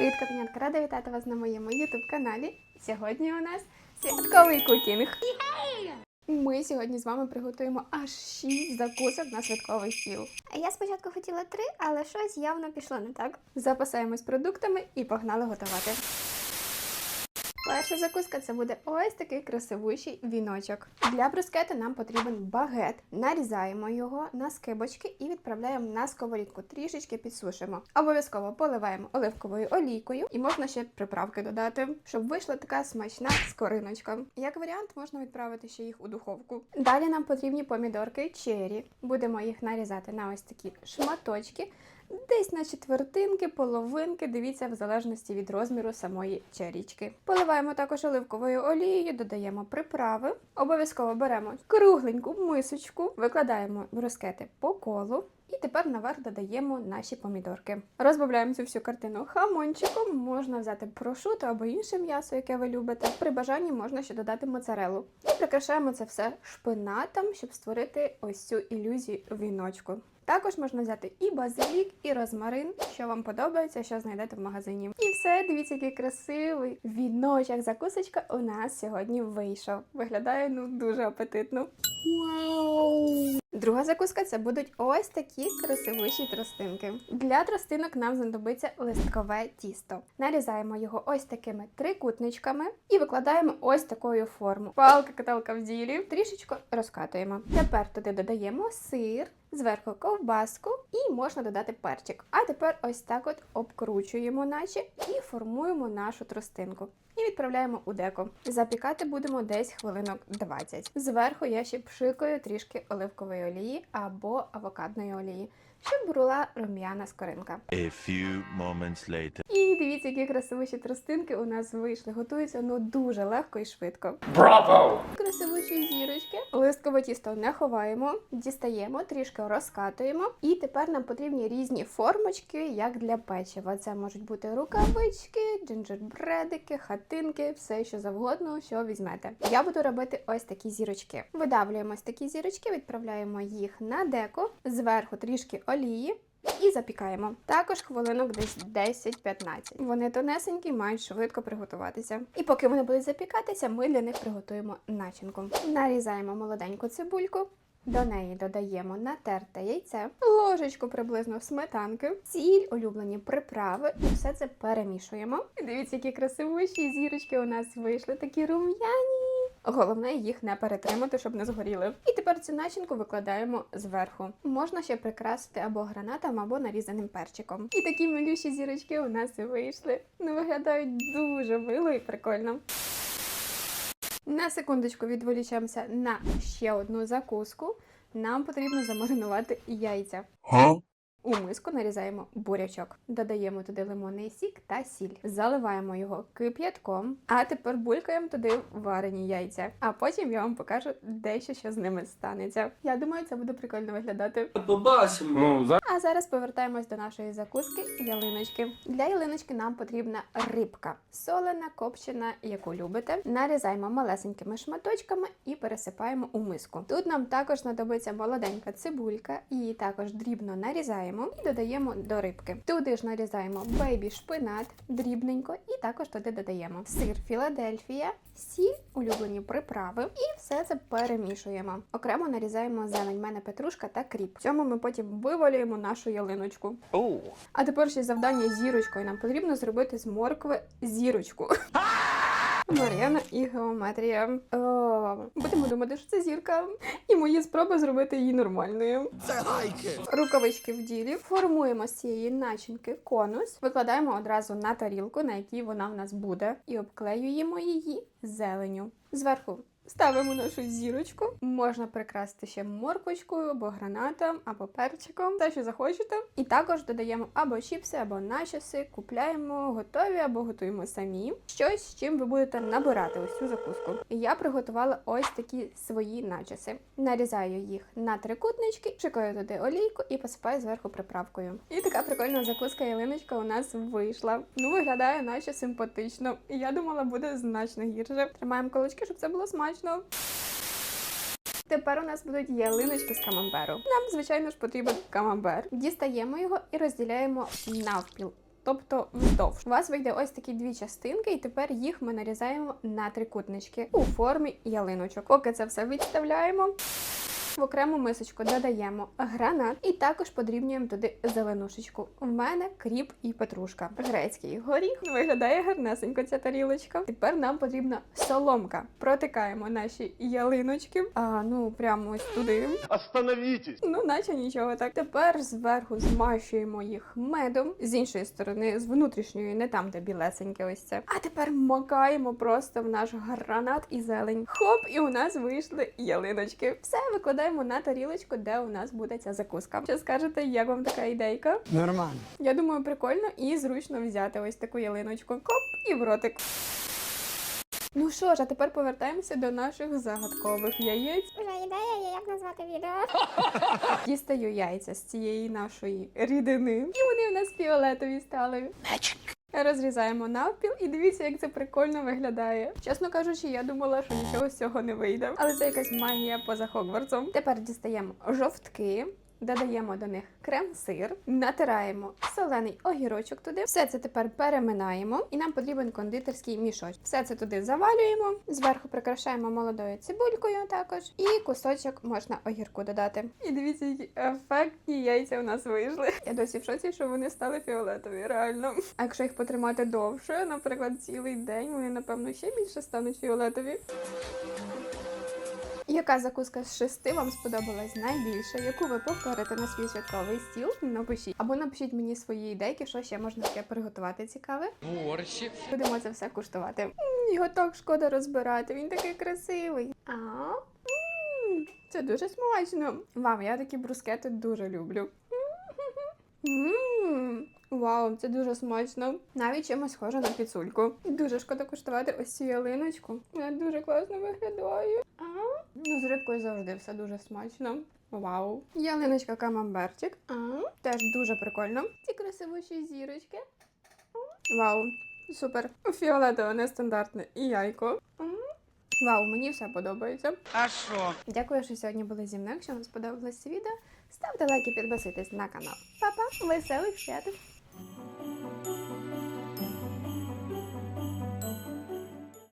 Привіт, катанятка! Рада вітати вас на моєму ютуб-каналі. Сьогодні у нас святковий кукінг. Ми сьогодні з вами приготуємо аж 6 закусок на святковий стіл. Я спочатку хотіла три, але щось явно пішло не так. Запасаємось продуктами і погнали готувати. Перша закуска це буде ось такий красивущий віночок. Для брускету нам потрібен багет. Нарізаємо його на скибочки і відправляємо на сковорідку. Трішечки підсушимо. Обов'язково поливаємо оливковою олійкою і можна ще приправки додати, щоб вийшла така смачна скориночка. Як варіант, можна відправити ще їх у духовку. Далі нам потрібні помідорки чері. Будемо їх нарізати на ось такі шматочки. Десь на четвертинки, половинки, дивіться, в залежності від розміру самої черічки. Поливаємо також оливковою олією, додаємо приправи. Обов'язково беремо кругленьку мисочку, викладаємо брускети по колу. І тепер наверх додаємо наші помідорки. Розбавляємо цю всю картину хамончиком. Можна взяти прошуто або інше м'ясо, яке ви любите. При бажанні можна ще додати моцарелу. І прикрашаємо це все шпинатом, щоб створити ось цю ілюзію віночку. Також можна взяти і базилік, і розмарин, що вам подобається, що знайдете в магазині. І все, дивіться, який красивий віночок. Закусочка у нас сьогодні вийшов. Виглядає ну дуже апетитно. Друга закуска це будуть ось такі красивіші тростинки. Для тростинок нам знадобиться листкове тісто. Нарізаємо його ось такими трикутничками і викладаємо ось такою форму. Палка каталка в ділі. Трішечко розкатуємо. Тепер туди додаємо сир, зверху ковбаску і можна додати перчик. А тепер ось так от обкручуємо, наче, і формуємо нашу тростинку. І відправляємо у деко. Запікати будемо десь хвилинок 20. Зверху я ще пшикаю трішки оливкової олії або авокадної олії, щоб була рум'яна скоринка. A few moments later. І дивіться, які красивіші тростинки у нас вийшли. Готуються ну дуже легко і швидко. Браво! Красивучі зірочки. Листкове тісто не ховаємо, дістаємо, трішки розкатуємо. І тепер нам потрібні різні формочки, як для печива. Це можуть бути рукавички, джинджербредики, хатинки, все що завгодно, що візьмете. Я буду робити ось такі зірочки. Видавлюємо ось такі зірочки, відправляємо їх на деко, зверху трішки олії. І запікаємо. Також хвилинок десь 10-15. Вони тонесенькі, мають швидко приготуватися. І поки вони будуть запікатися, ми для них приготуємо начинку. Нарізаємо молоденьку цибульку. До неї додаємо натерте яйце, ложечку приблизно сметанки, сіль, улюблені приправи і все це перемішуємо. Дивіться, які красивіші зірочки у нас вийшли, такі рум'яні. Головне їх не перетримати, щоб не згоріли. І тепер цю начинку викладаємо зверху. Можна ще прикрасити або гранатом, або нарізаним перчиком. І такі миліші зірочки у нас вийшли. Ну виглядають дуже мило і прикольно. На секундочку відволічемося на ще одну закуску. Нам потрібно замаринувати яйця. Huh? У миску нарізаємо бурячок, додаємо туди лимонний сік та сіль, заливаємо його кип'ятком, а тепер булькаємо туди варені яйця. А потім я вам покажу дещо, що з ними станеться. Я думаю, це буде прикольно виглядати. Побачимо. Ну, А зараз повертаємось до нашої закуски ялиночки. Для ялиночки нам потрібна рибка, солена, копчена, яку любите. Нарізаємо малесенькими шматочками і пересипаємо у миску. Тут нам також знадобиться молоденька цибулька, її також дрібно нарізаємо і додаємо до рибки. Туди ж нарізаємо бейбі шпинат дрібненько, і також туди додаємо сир Філадельфія, сіль, улюблені приправи, і все це перемішуємо. Окремо нарізаємо зелень, мене петрушка та кріп. В цьому ми потім вивалюємо нашу ялиночку. А тепер ще завдання зірочкою. Нам потрібно зробити з моркви зірочку. Мар'яна і геометрія. О, будемо думати, що це зірка. І мої спроби зробити її нормальною. Це гайки! Рукавички в ділі. Формуємо з цієї начинки конус, викладаємо одразу на тарілку, на якій вона в нас буде, і обклеюємо її зеленю. Зверху ставимо нашу зірочку. Можна прикрасити ще морквочкою, або гранатом, або перчиком, те, що захочете. І також додаємо або чіпси, або начоси, купляємо готові або готуємо самі. Щось, з чим ви будете набирати ось цю закуску. Я приготувала ось такі свої начоси. Нарізаю їх на трикутнички, шикаю туди олійку і посипаю зверху приправкою. І така прикольна закуска ялиночка у нас вийшла. Ну, виглядає наче симпатично. Я думала, буде значно гірше. Тримаємо кулачки, щоб це було смачно. Тепер у нас будуть ялиночки з камамберу. Нам, звичайно ж, потрібен камамбер. Дістаємо його і розділяємо навпіл. тобто вздовж. У вас вийде ось такі дві частинки, і тепер їх ми нарізаємо на трикутнички у формі ялиночок. Поки це все відставляємо. В окрему мисочку додаємо гранат і також подрібнюємо туди зеленушечку. У мене кріп і петрушка. Грецький горіх виглядає гарнесенько ця тарілочка. Тепер нам потрібна соломка. Протикаємо наші ялиночки. А ну прямо ось туди. Остановитесь! Ну, наче нічого так. Тепер зверху змащуємо їх медом. З іншої сторони, з внутрішньої, не там, де білесеньке ось це. А тепер макаємо просто в наш гранат і зелень. Хоп, і у нас вийшли ялиночки. Все викладаємо на тарілочку, де у нас буде ця закуска. Що скажете, як вам така ідейка? Нормально. Я думаю, прикольно і зручно взяти ось таку ялиночку. Коп і в ротик. Ну що ж, а тепер повертаємося до наших загадкових яєць. Вже ідея, як назвати відео. Дістаю яйця з цієї нашої рідини, і вони в нас фіолетові стали. Розрізаємо навпіл і дивіться, як це прикольно виглядає. Чесно кажучи, я думала, що нічого з цього не вийде. Але це якась магія поза Хогвартсом. Тепер дістаємо жовтки. Додаємо до них крем-сир, натираємо солений огірочок туди. Все це тепер переминаємо, і нам потрібен кондитерський мішочок. Все це туди завалюємо, зверху прикрашаємо молодою цибулькою також, і кусочок можна огірку додати. І дивіться, які ефектні яйця у нас вийшли. Я досі в шоці, що вони стали фіолетові, реально. А якщо їх потримати довше, наприклад, цілий день, вони напевно ще більше стануть фіолетові. Яка закуска з шести вам сподобалась найбільше? Яку ви повторите на свій святковий стіл? Напишіть. Або напишіть мені свої ідейки, що ще можна таке приготувати цікаве. Борщик. Будемо це все куштувати. Його так шкода розбирати. Він такий красивий. А це дуже смачно. Вау, я такі брускети дуже люблю. Вау, це дуже смачно. Навіть чимось схоже на піцульку. Дуже шкода куштувати ось цю ялиночку. Вона дуже класно виглядає. Рибкою завжди все дуже смачно. Вау. Ялиночка камамберчик. А? Теж дуже прикольно. Ці красивіші зірочки. Вау, супер. Фіолетове нестандартне і яйко. Вау, мені все подобається. А що? Дякую, що сьогодні були зі мною. Якщо вам сподобалось це відео, ставте лайк і підписуйтесь на канал. Па-па, веселих свят!